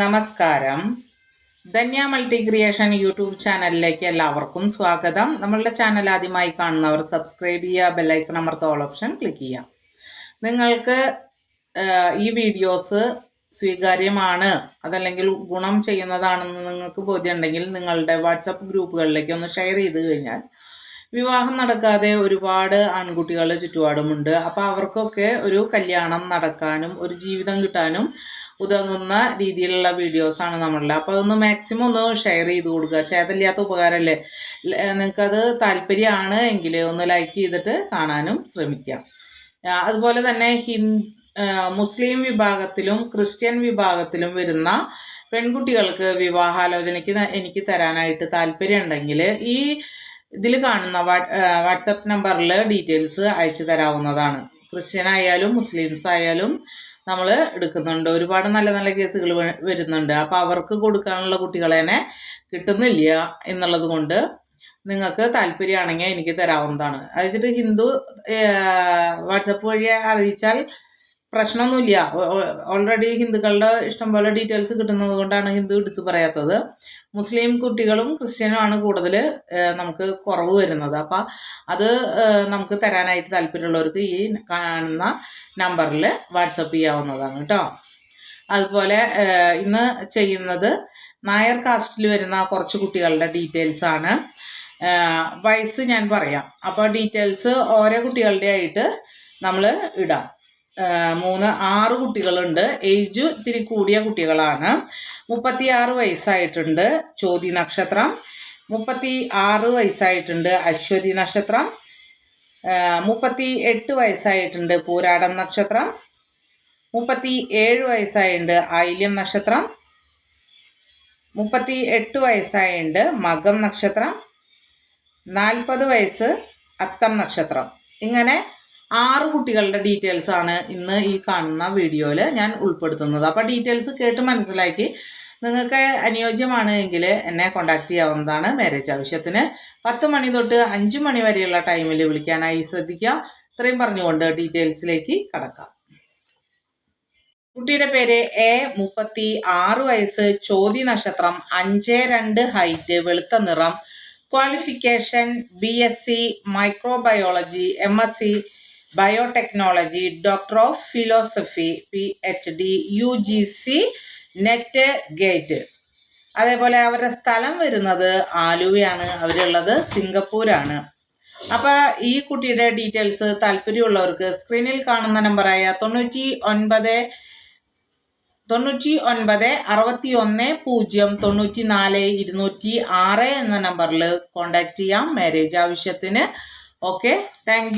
നമസ്കാരം. Dhanya multi creation YouTube ചാനലിലേക്ക് എല്ലാവർക്കും സ്വാഗതം. നമ്മളുടെ ചാനൽ ആദ്യമായി കാണുന്നവർ സബ്സ്ക്രൈബ് ചെയ്യുക ബെല്ലൈക്കൺ അമർത്ത ഓൾ ഓപ്ഷൻ ക്ലിക്ക് ചെയ്യുക. നിങ്ങൾക്ക് ഈ വീഡിയോസ് സ്വീകാര്യമാണ് അതല്ലെങ്കിൽ ഗുണം ചെയ്യുന്നതാണെന്ന് നിങ്ങൾക്ക് ബോധ്യമുണ്ടെങ്കിൽ നിങ്ങളുടെ വാട്സപ്പ് ഗ്രൂപ്പുകളിലേക്ക് ഒന്ന് ഷെയർ ചെയ്ത് കഴിഞ്ഞാൽ വിവാഹം നടക്കാതെ ഒരുപാട് ആൺകുട്ടികളുടെ ചുറ്റുപാടുമുണ്ട്. അപ്പോൾ അവർക്കൊക്കെ ഒരു കല്യാണം നടക്കാനും ഒരു ജീവിതം കിട്ടാനും ഉതകുന്ന രീതിയിലുള്ള വീഡിയോസാണ് നമ്മളുടെ അപ്പോൾ അതൊന്ന് മാക്സിമം ഒന്ന് ഷെയർ ചെയ്ത് കൊടുക്കുക. ചേതല്ലാത്ത ഉപകാരമല്ലേ? നിങ്ങൾക്കത് താല്പര്യമാണ് എങ്കിൽ ഒന്ന് ലൈക്ക് ചെയ്തിട്ട് കാണാനും ശ്രമിക്കുക. അതുപോലെ തന്നെ ഹി മുസ്ലിം വിഭാഗത്തിലും ക്രിസ്ത്യൻ വിഭാഗത്തിലും വരുന്ന പെൺകുട്ടികൾക്ക് വിവാഹാലോചനയ്ക്ക് എനിക്ക് തരാനായിട്ട് താല്പര്യമുണ്ടെങ്കിൽ ഈ ഇതിൽ കാണുന്ന വാട്സപ്പ് നമ്പറിൽ ഡീറ്റെയിൽസ് അയച്ചു തരാവുന്നതാണ്. ക്രിസ്ത്യൻ ആയാലും മുസ്ലിംസ് ആയാലും നമ്മൾ എടുക്കുന്നുണ്ട്. ഒരുപാട് നല്ല നല്ല കേസുകൾ വരുന്നുണ്ട്. അപ്പോൾ അവർക്ക് കൊടുക്കാനുള്ള കുട്ടികളെ കിട്ടുന്നില്ല എന്നുള്ളത് കൊണ്ട് നിങ്ങൾക്ക് താല്പര്യമാണെങ്കിൽ എനിക്ക് തരാവുന്നതാണ്. അത് വെച്ചിട്ട് ഹിന്ദു വാട്സപ്പ് വഴി അറിയിച്ചാൽ പ്രശ്നമൊന്നുമില്ല. ഓൾറെഡി ഹിന്ദുക്കളുടെ ഇഷ്ടം പോലെ ഡീറ്റെയിൽസ് കിട്ടുന്നത് കൊണ്ടാണ് ഹിന്ദു എടുത്ത് പറയാത്തത്. മുസ്ലിം കുട്ടികളും ക്രിസ്ത്യനുമാണ് കൂടുതൽ നമുക്ക് കുറവ് വരുന്നത്. അപ്പം അത് നമുക്ക് തരാനായിട്ട് താല്പര്യമുള്ളവർക്ക് ഈ കാണുന്ന നമ്പറിൽ വാട്സപ്പ് ചെയ്യാവുന്നതാണ് കേട്ടോ. അതുപോലെ ഇന്ന് ചെയ്യുന്നത് നായർ കാസ്റ്റിൽ വരുന്ന കുറച്ച് കുട്ടികളുടെ ഡീറ്റെയിൽസ് ആണ്. വയസ്സ് ഞാൻ പറയാം. അപ്പോൾ ഡീറ്റെയിൽസ് ഓരോ കുട്ടികളുടെ ആയിട്ട് നമ്മൾ ഇടാം. മൂന്ന് ആറ് കുട്ടികളുണ്ട്. ഏജ് ഇത്തിരി കൂടിയ കുട്ടികളാണ്. മുപ്പത്തി ആറ് വയസ്സായിട്ടുണ്ട് ചോതി നക്ഷത്രം. മുപ്പത്തി ആറ് വയസ്സായിട്ടുണ്ട് അശ്വതി നക്ഷത്രം. മുപ്പത്തി എട്ട് വയസ്സായിട്ടുണ്ട് പൂരാടം നക്ഷത്രം. മുപ്പത്തി ഏഴ് വയസ്സായിട്ടുണ്ട് ആയില്യം നക്ഷത്രം. മുപ്പത്തി എട്ട് വയസ്സായിട്ടുണ്ട് മകം നക്ഷത്രം. നാൽപ്പത് വയസ്സ് അത്തം നക്ഷത്രം. ഇങ്ങനെ ആറ് കുട്ടികളുടെ ഡീറ്റെയിൽസ് ആണ് ഇന്ന് ഈ കാണുന്ന വീഡിയോയിൽ ഞാൻ ഉൾപ്പെടുത്തുന്നത്. അപ്പോൾ ഡീറ്റെയിൽസ് കേട്ട് മനസ്സിലാക്കി നിങ്ങൾക്ക് അനുയോജ്യമാണ് എങ്കിൽ എന്നെ കോൺടാക്ട് ചെയ്യാവുന്നതാണ് മാരേജ് ആവശ്യത്തിന്. പത്ത് മണി തൊട്ട് അഞ്ച് മണി വരെയുള്ള ടൈമിൽ വിളിക്കാനായി ശ്രദ്ധിക്കുക. ഇത്രയും പറഞ്ഞുകൊണ്ട് ഡീറ്റെയിൽസിലേക്ക് കടക്കാം. കുട്ടിയുടെ പേര് എ മുപ്പത്തി ആറ് വയസ്സ് ചോതി നക്ഷത്രം അഞ്ച് രണ്ട് ഹൈറ്റ് വെളുത്ത നിറം qualification B S C microbiology M S C biotechnology doctor of philosophy P H D U G C net gate അതേപോലെ അവരുടെ സ്ഥലം വരുന്നത് ആലുവയാണ്. അവരുള്ളത് സിംഗപ്പൂരാണ്. അപ്പോൾ ഈ കുട്ടിയുടെ ഡീറ്റെയിൽസ് താല്പര്യമുള്ളവർക്ക് സ്ക്രീനിൽ കാണുന്ന നമ്പറായ തൊണ്ണൂറ്റി ഒൻപത് തൊണ്ണൂറ്റി ഒൻപത് അറുപത്തി ഒന്ന് പൂജ്യം തൊണ്ണൂറ്റി നാല് ഇരുന്നൂറ്റി ആറ് എന്ന നമ്പറിൽ കോൺടാക്റ്റ് ചെയ്യാം. മാരേജ് ആവശ്യത്തിന്. Okay thank